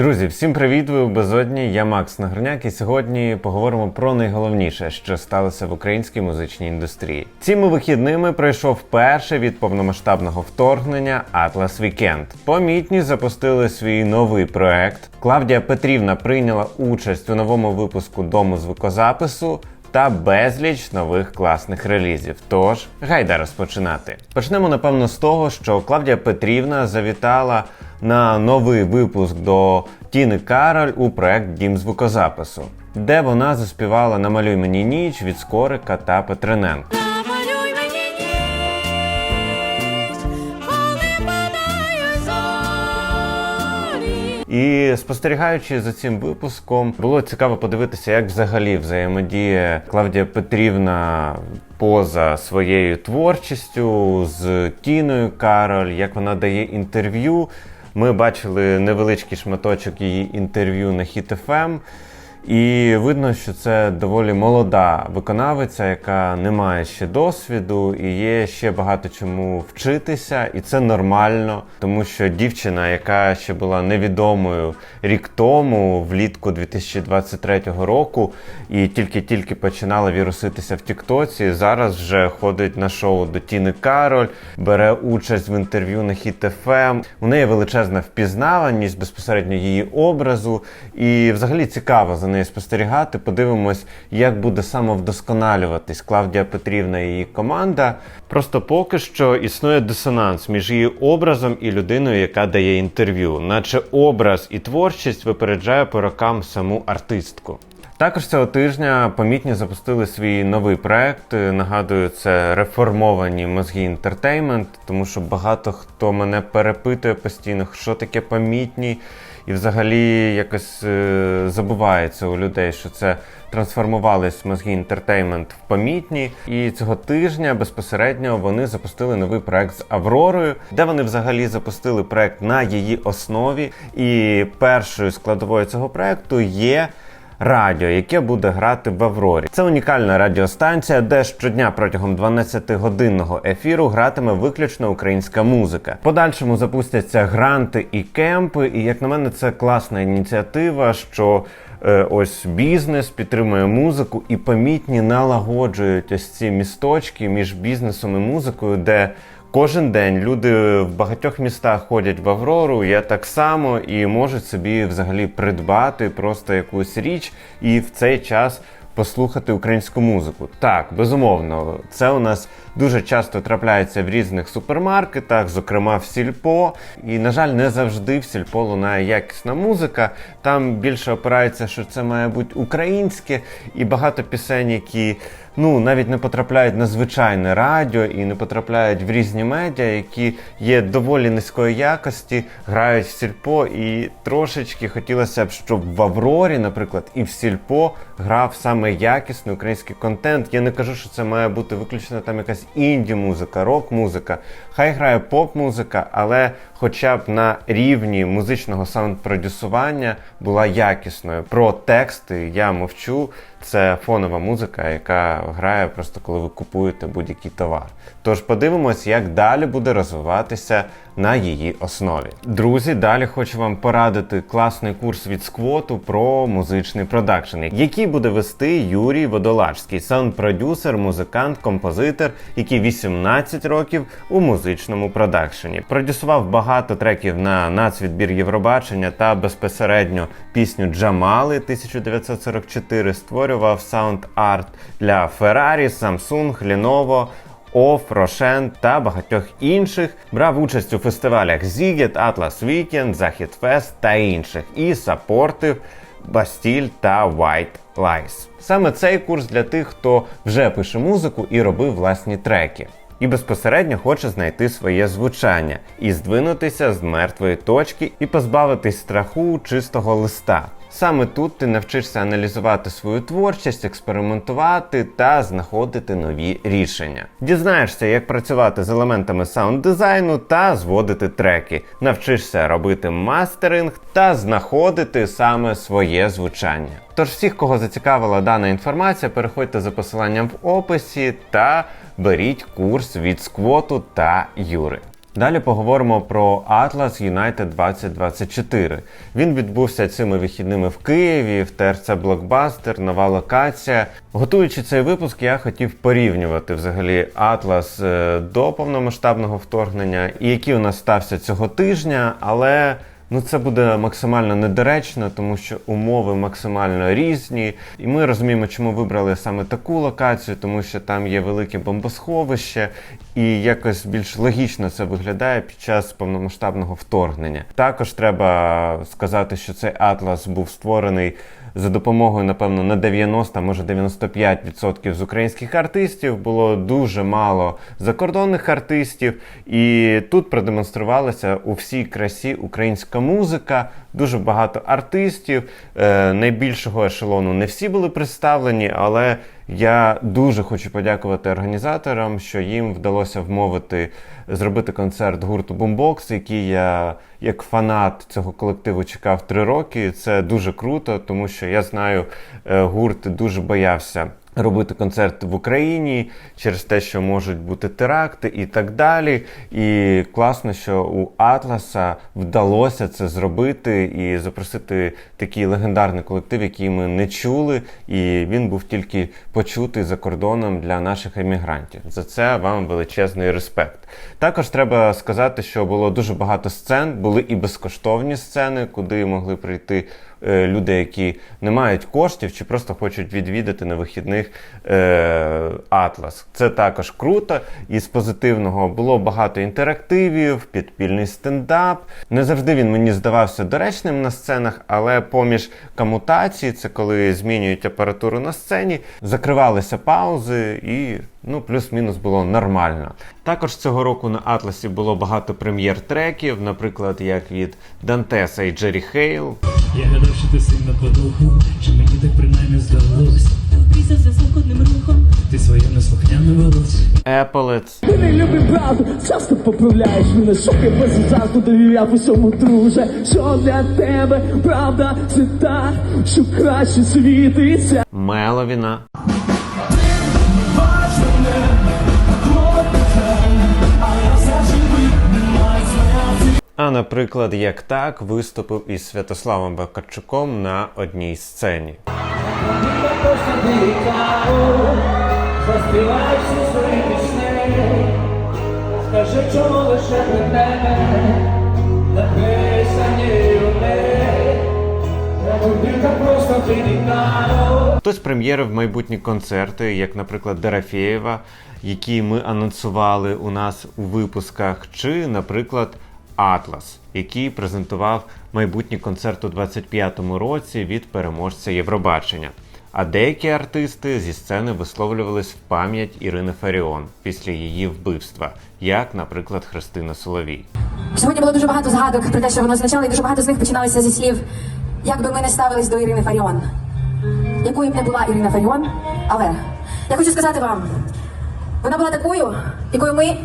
Друзі, всім привіт! Ви у безодні. Я Макс Нагорняк, і сьогодні поговоримо про найголовніше, що сталося в українській музичній індустрії. Цими вихідними пройшов перший від повномасштабного вторгнення Atlas Weekend. Помітні запустили свій новий проект. Клавдія Петрівна прийняла участь у новому випуску дому звукозапису. Та безліч нових класних релізів. Тож гайда розпочинати. Почнемо напевно з того, що Клавдія Петрівна завітала на новий випуск до Тіни Кароль у проект Дім звукозапису, де вона заспівала Намалюй мені ніч від Скорика та Петрененка. І спостерігаючи за цим випуском, було цікаво подивитися, як взагалі взаємодіє Клавдія Петрівна поза своєю творчістю з Тіною Кароль, як вона дає інтерв'ю. Ми бачили невеличкий шматочок її інтерв'ю на Hit FM. І видно, що це доволі молода виконавиця, яка не має ще досвіду і є ще багато чому вчитися, і це нормально, тому що дівчина, яка ще була невідомою рік тому, влітку 2023 року, і тільки-тільки починала віруситися в Тіктоці, зараз вже ходить на шоу до Тіни Кароль, бере участь в інтерв'ю на Hit FM. У неї величезна впізнаваність безпосередньо її образу, і взагалі цікаво за нею спостерігати. Подивимось, як буде самовдосконалюватись Клавдія Петрівна і її команда. Просто поки що існує дисонанс між її образом і людиною, яка дає інтерв'ю, наче образ і творчість випереджає по рокам саму артистку. Також цього тижня помітні запустили свій новий проект. Нагадую, це реформовані мозги інтертеймент, тому що багато хто мене перепитує постійно, що таке помітні, і взагалі якось е, забувається у людей, що це трансформувались мозги інтертеймент в помітні. І цього тижня безпосередньо вони запустили новий проект з Авророю, де вони взагалі запустили проект на її основі. І першою складовою цього проекту є радіо, яке буде грати в Аврорі. Це унікальна радіостанція, де щодня протягом 12-годинного ефіру гратиме виключно українська музика. Подальшому запустяться гранти і кемпи. І як на мене, це класна ініціатива, що е, ось бізнес підтримує музику і помітні налагоджують ось ці місточки між бізнесом і музикою, де Кожен день люди в багатьох містах ходять в Аврору, я так само і можуть собі взагалі придбати просто якусь річ і в цей час послухати українську музику. Так, безумовно, це у нас дуже часто трапляється в різних супермаркетах, зокрема в Сільпо. І, на жаль, не завжди в Сільпо лунає якісна музика. Там більше опирається, що це має бути українське, і багато пісень, які ну навіть не потрапляють на звичайне радіо і не потрапляють в різні медіа, які є доволі низької якості, грають в сільпо. І трошечки хотілося б, щоб в Аврорі, наприклад, і в сільпо грав саме якісний український контент. Я не кажу, що це має бути виключно там якась інді-музика, рок-музика. Хай грає поп-музика, але хоча б на рівні музичного саунд-продюсування була якісною. Про тексти я мовчу. Це фонова музика, яка грає просто коли ви купуєте будь-який товар. Тож подивимось, як далі буде розвиватися на її основі. Друзі, далі хочу вам порадити класний курс від сквоту про музичний продакшн, який буде вести Юрій Водолажський, саунд-продюсер, музикант, композитор, який 18 років у музичному продакшені. Продюсував багато треків на нацвідбір Євробачення та безпосередньо пісню Джамали 1944 створював саунд-арт для Ferrari, Samsung, Lenovo, Off, Рошен та багатьох інших брав участь у фестивалях Зігет, Atlas Weekend, Захід Фест та інших і сапортив Бастіль та White Lies. Саме цей курс для тих, хто вже пише музику і робив власні треки. І безпосередньо хоче знайти своє звучання і здвинутися з мертвої точки і позбавитись страху чистого листа. Саме тут ти навчишся аналізувати свою творчість, експериментувати та знаходити нові рішення. Дізнаєшся, як працювати з елементами саунд-дизайну та зводити треки. Навчишся робити мастеринг та знаходити саме своє звучання. Тож всіх, кого зацікавила дана інформація, переходьте за посиланням в описі та беріть курс від сквоту та Юри. Далі поговоримо про Atlas United 2024. Він відбувся цими вихідними в Києві, в ТРЦ Блокбастер, нова локація. Готуючи цей випуск, я хотів порівнювати взагалі Atlas е, до повномасштабного вторгнення і який у нас стався цього тижня, але. Ну, це буде максимально недоречно, тому що умови максимально різні. І ми розуміємо, чому вибрали саме таку локацію, тому що там є велике бомбосховище, і якось більш логічно це виглядає під час повномасштабного вторгнення. Також треба сказати, що цей атлас був створений за допомогою, напевно, на 90, може 95% з українських артистів. Було дуже мало закордонних артистів, і тут продемонструвалася у всій красі українська музика, дуже багато артистів. Е, найбільшого ешелону не всі були представлені, але я дуже хочу подякувати організаторам, що їм вдалося вмовити зробити концерт гурту Boombox, який я як фанат цього колективу чекав три роки. Це дуже круто, тому що я знаю, е, гурт дуже боявся. Робити концерт в Україні через те, що можуть бути теракти і так далі. І класно, що у Атласа вдалося це зробити і запросити такий легендарний колектив, який ми не чули, і він був тільки почутий за кордоном для наших емігрантів. За це вам величезний респект. Також треба сказати, що було дуже багато сцен, були і безкоштовні сцени, куди могли прийти люди, які не мають коштів чи просто хочуть відвідати на вихідних е, Атлас. Це також круто. І з позитивного було багато інтерактивів, підпільний стендап. Не завжди він мені здавався доречним на сценах, але поміж комутації, це коли змінюють апаратуру на сцені, закривалися паузи і. Ну, плюс-мінус було нормально. Також цього року на Атласі було багато прем'єр-треків, наприклад, як від Дантеса і Джері Хейл. Я гадав, що ти сильна по духу, що мені так принаймні рухом. Ти своє неслухняне волосся. Еполец, Ти не любив правду, часто поправляєш мене, щоб я без азарту довіряв усьому друже. Що для тебе правда це та, що краще світиться. Меловіна, А наприклад, як так виступив із Святославом Бакарчуком на одній сцені. Скажи, чому лише для тебе написані. Хтось прем'єрив майбутні концерти, як, наприклад, Дорофєєва, які ми анонсували у нас у випусках, чи, наприклад, Атлас, який презентував майбутній концерт у 25-му році від переможця Євробачення. А деякі артисти зі сцени висловлювались в пам'ять Ірини Фаріон після її вбивства, як, наприклад, Христина Соловій. Сьогодні було дуже багато згадок про те, що воно означало, і дуже багато з них починалися зі слів, як би ми не ставились до Ірини Фаріон. Якою б не була Ірина Фаріон, але я хочу сказати вам, вона була такою, якою ми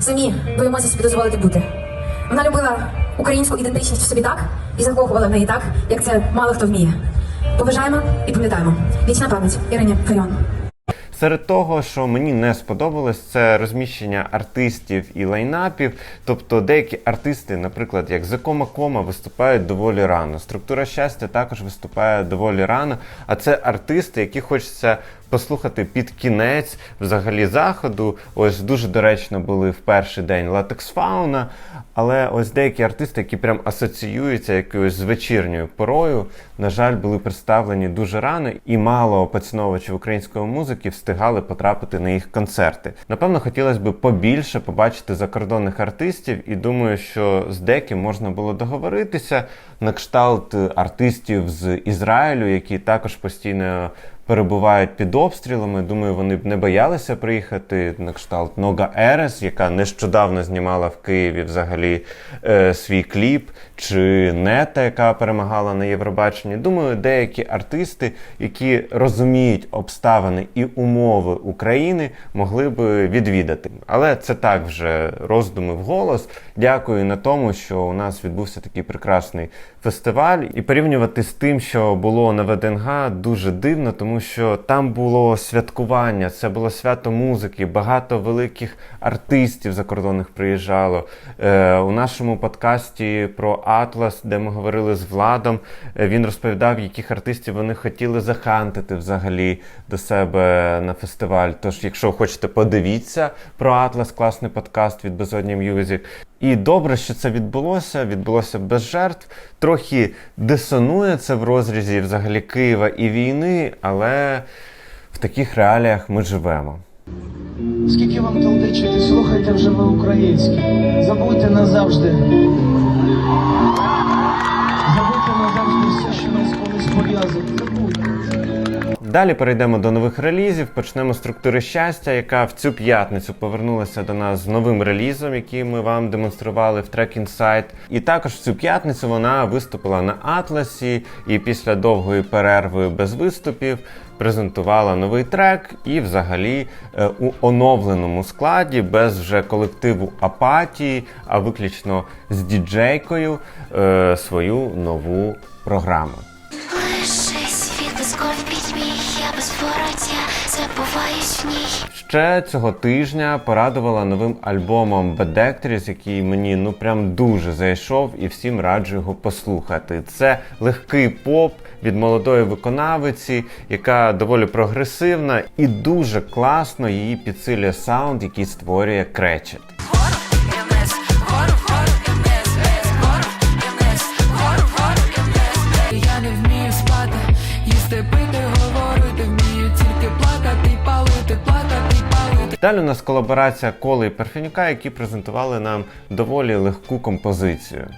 самі боїмося собі дозволити бути. Вона любила українську ідентичність в собі так і закохувала в неї так, як це мало хто вміє. Поважаємо і пам'ятаємо. Вічна пам'ять Ірині Фаріон. Серед того, що мені не сподобалось, це розміщення артистів і лайнапів. Тобто деякі артисти, наприклад, як Закома Кома, виступають доволі рано. Структура щастя також виступає доволі рано. А це артисти, які хочеться послухати під кінець взагалі заходу. Ось дуже доречно були в перший день Латекс Фауна. Але ось деякі артисти, які прям асоціюються якоюсь з вечірньою порою, на жаль, були представлені дуже рано, і мало поціновувачів української музики встигали потрапити на їх концерти. Напевно, хотілося б побільше побачити закордонних артистів, і думаю, що з деким можна було договоритися на кшталт артистів з Ізраїлю, які також постійно перебувають під обстрілами. Думаю, вони б не боялися приїхати на кшталт Нога Ерес, яка нещодавно знімала в Києві взагалі е, свій кліп, чи Нета, яка перемагала на Євробаченні. Думаю, деякі артисти, які розуміють обставини і умови України, могли б відвідати. Але це так вже роздуми вголос. Дякую на тому, що у нас відбувся такий прекрасний фестиваль і порівнювати з тим, що було на ВДНГ, дуже дивно, тому що там було святкування, це було свято музики, багато великих артистів закордонних приїжджало. Е, у нашому подкасті про Атлас, де ми говорили з Владом, е, він розповідав, яких артистів вони хотіли захантити взагалі до себе на фестиваль. Тож, якщо хочете, подивіться про Атлас, класний подкаст від Безодні Мюзик. І добре, що це відбулося. Відбулося без жертв. Трохи дисонує це в розрізі взагалі Києва і війни, але в таких реаліях ми живемо. Скільки вам толдичити, слухайте вже ви українські. Забудьте назавжди. Забудьте назавжди все, що нас колись пов'язано. Забудьте. Далі перейдемо до нових релізів. Почнемо з структури щастя, яка в цю п'ятницю повернулася до нас з новим релізом, який ми вам демонстрували в Track Insight. І також в цю п'ятницю вона виступила на Атласі і після довгої перерви без виступів. Презентувала новий трек і, взагалі, е, у оновленому складі, без вже колективу апатії, а виключно з діджейкою е, свою нову програму. Ще цього тижня порадувала новим альбомом Bad Actress, який мені ну прям дуже зайшов і всім раджу його послухати. Це легкий поп від молодої виконавиці, яка доволі прогресивна і дуже класно її підсилює саунд, який створює кречет. Далі у нас колаборація Коли і Парфенюка, які презентували нам доволі легку композицію.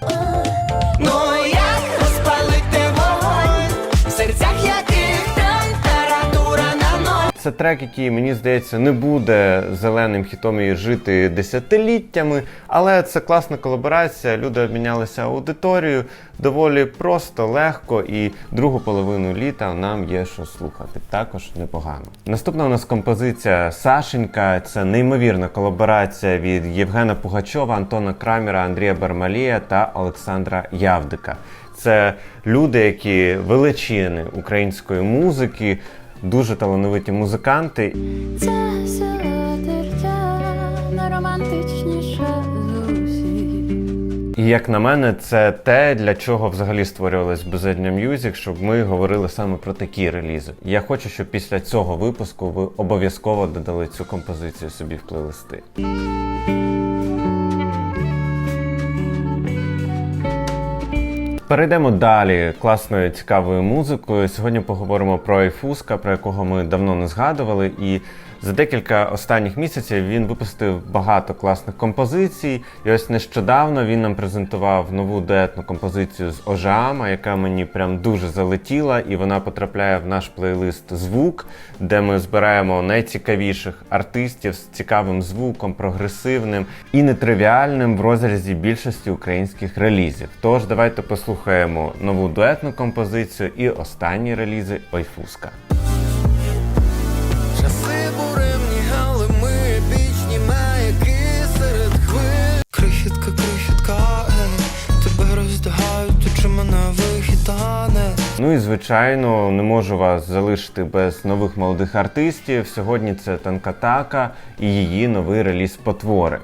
Це трек, який мені здається не буде зеленим хітом і жити десятиліттями, але це класна колаборація. Люди обмінялися аудиторією доволі просто, легко, і другу половину літа нам є що слухати. Також непогано. Наступна у нас композиція Сашенька. Це неймовірна колаборація від Євгена Пугачова, Антона Крамера, Андрія Бармалія та Олександра Явдика. Це люди, які величини української музики, дуже талановиті музиканти. Це село тертя, найромантичніше з. І як на мене, це те, для чого взагалі створювалась Безодня Music, щоб ми говорили саме про такі релізи. Я хочу, щоб після цього випуску ви обов'язково додали цю композицію собі в плейлисти. Перейдемо далі класною цікавою музикою. Сьогодні поговоримо про Айфуска, про якого ми давно не згадували. І за декілька останніх місяців він випустив багато класних композицій. І ось нещодавно він нам презентував нову дуетну композицію з Ожама, яка мені прям дуже залетіла, і вона потрапляє в наш плейлист Звук, де ми збираємо найцікавіших артистів з цікавим звуком, прогресивним і нетривіальним в розрізі більшості українських релізів. Тож давайте послухаємо нову дуетну композицію і останні релізи Ойфуска. Ну і звичайно, не можу вас залишити без нових молодих артистів. Сьогодні це Танкатака і її новий реліз Потвори.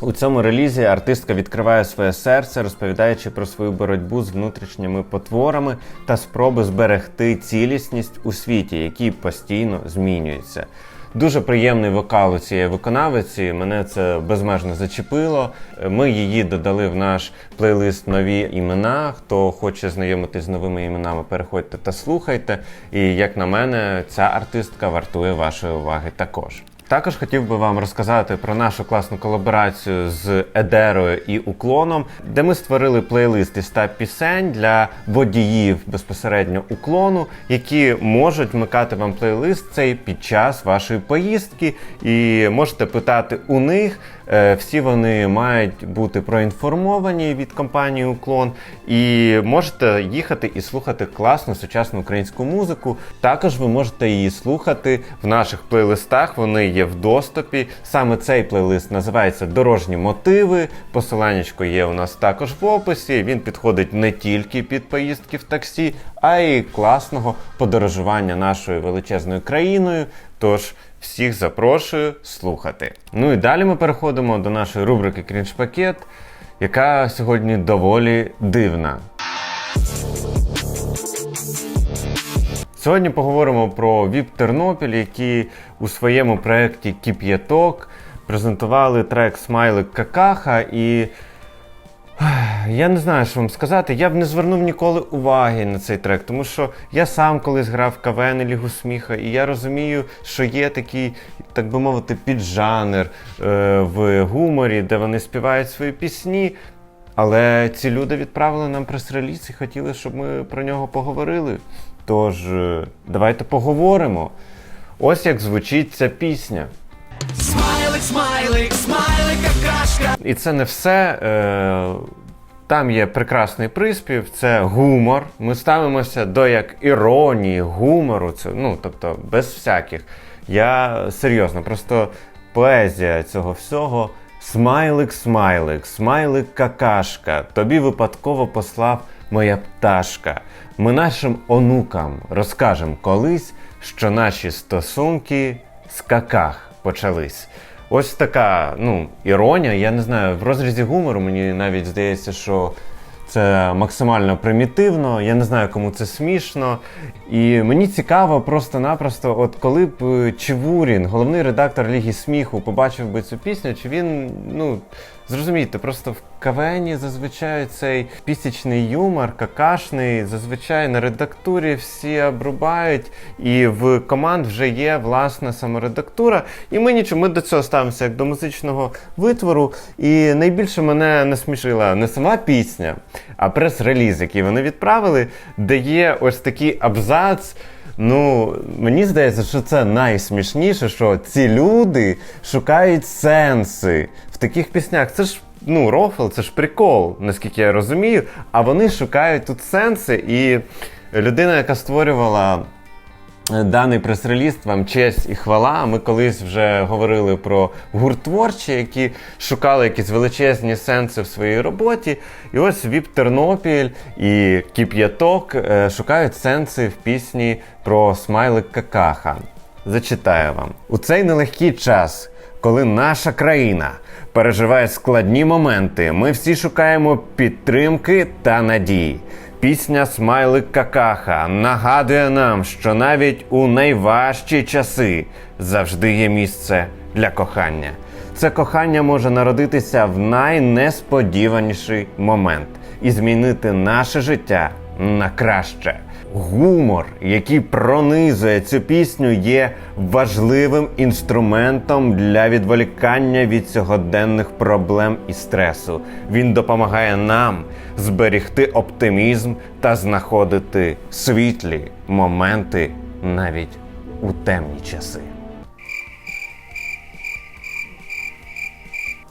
У цьому релізі артистка відкриває своє серце, розповідаючи про свою боротьбу з внутрішніми потворами та спроби зберегти цілісність у світі, який постійно змінюється. Дуже приємний вокал у цієї виконавиці. Мене це безмежно зачепило. Ми її додали в наш плейлист нові імена. Хто хоче знайомитись з новими іменами, переходьте та слухайте. І як на мене, ця артистка вартує вашої уваги також. Також хотів би вам розказати про нашу класну колаборацію з Едерою і Уклоном, де ми створили плейлист із 100 пісень для водіїв безпосередньо уклону, які можуть вмикати вам плейлист цей під час вашої поїздки. І можете питати у них, Всі вони мають бути проінформовані від компанії Уклон, і можете їхати і слухати класну сучасну українську музику. Також ви можете її слухати в наших плейлистах. Вони є в доступі. Саме цей плейлист називається Дорожні мотиви. Посиланнячко є у нас також в описі. Він підходить не тільки під поїздки в таксі, а й класного подорожування нашою величезною країною. Тож всіх запрошую слухати. Ну і далі ми переходимо до нашої рубрики Крінж Пакет, яка сьогодні доволі дивна. Сьогодні поговоримо про ВІП Тернопіль, які у своєму проєкті Кіп'яток презентували трек Смайлик Какаха і. Я не знаю, що вам сказати. Я б не звернув ніколи уваги на цей трек, тому що я сам колись грав КВН і Лігу сміха, і я розумію, що є такий, так би мовити, піджанр е, в гуморі, де вони співають свої пісні. Але ці люди відправили нам прес-реліз і хотіли, щоб ми про нього поговорили. Тож, е, давайте поговоримо. Ось як звучить ця пісня. Смайлик, смайлик, смайлик. І це не все. Е, Там є прекрасний приспів, це гумор. Ми ставимося до як іронії, гумору, це, ну, тобто без всяких. Я серйозно, просто поезія цього всього. Смайлик, смайлик, смайлик какашка. Тобі випадково послав моя пташка. Ми нашим онукам розкажемо колись, що наші стосунки з каках почались. Ось така ну, іронія. Я не знаю, в розрізі гумору мені навіть здається, що це максимально примітивно. Я не знаю, кому це смішно. І мені цікаво просто-напросто, от коли б е, Чевурін, головний редактор Ліги сміху, побачив би цю пісню, чи він, ну, зрозумійте, просто в КВНі зазвичай цей пісічний юмор, какашний, зазвичай на редактурі всі обрубають, і в команд вже є власна саморедактура. І ми нічого, ми до цього ставимося як до музичного витвору. І найбільше мене насмішила не сама пісня, а прес-реліз, який вони відправили, де є ось такий абзац. Ну, мені здається, що це найсмішніше, що ці люди шукають сенси таких піснях. Це ж ну, рофл, це ж прикол, наскільки я розумію. А вони шукають тут сенси, і людина, яка створювала даний прес-реліз, вам честь і хвала. Ми колись вже говорили про гурт творчі, які шукали якісь величезні сенси в своїй роботі. І ось Віп Тернопіль і Кіп'яток е, шукають сенси в пісні про смайлик Какаха. Зачитаю вам у цей нелегкий час, коли наша країна переживає складні моменти, ми всі шукаємо підтримки та надії. Пісня Смайлик Какаха нагадує нам, що навіть у найважчі часи завжди є місце для кохання. Це кохання може народитися в найнесподіваніший момент і змінити наше життя на краще. Гумор, який пронизує цю пісню, є важливим інструментом для відволікання від сьогоденних проблем і стресу. Він допомагає нам зберігти оптимізм та знаходити світлі моменти навіть у темні часи.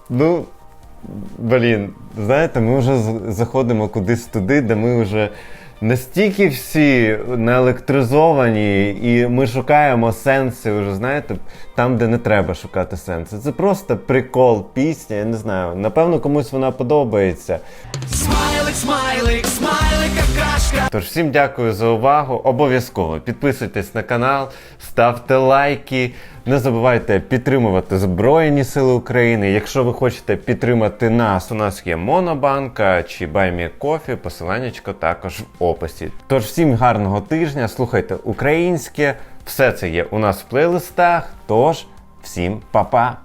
Ну, блін, знаєте, ми вже заходимо кудись туди, де ми вже настільки всі наелектризовані, і ми шукаємо сенси, вже знаєте, там, де не треба шукати сенси. Це просто прикол, пісня, я не знаю. Напевно, комусь вона подобається. Смайлик, смайлик, смайлик, какашка. Тож всім дякую за увагу. Обов'язково підписуйтесь на канал, ставте лайки. Не забувайте підтримувати Збройні Сили України. Якщо ви хочете підтримати нас, у нас є Монобанка чи Баймі Кофі. Посиланнячко також в описі. Тож всім гарного тижня, слухайте українське. Все це є у нас в плейлистах. Тож всім па-па!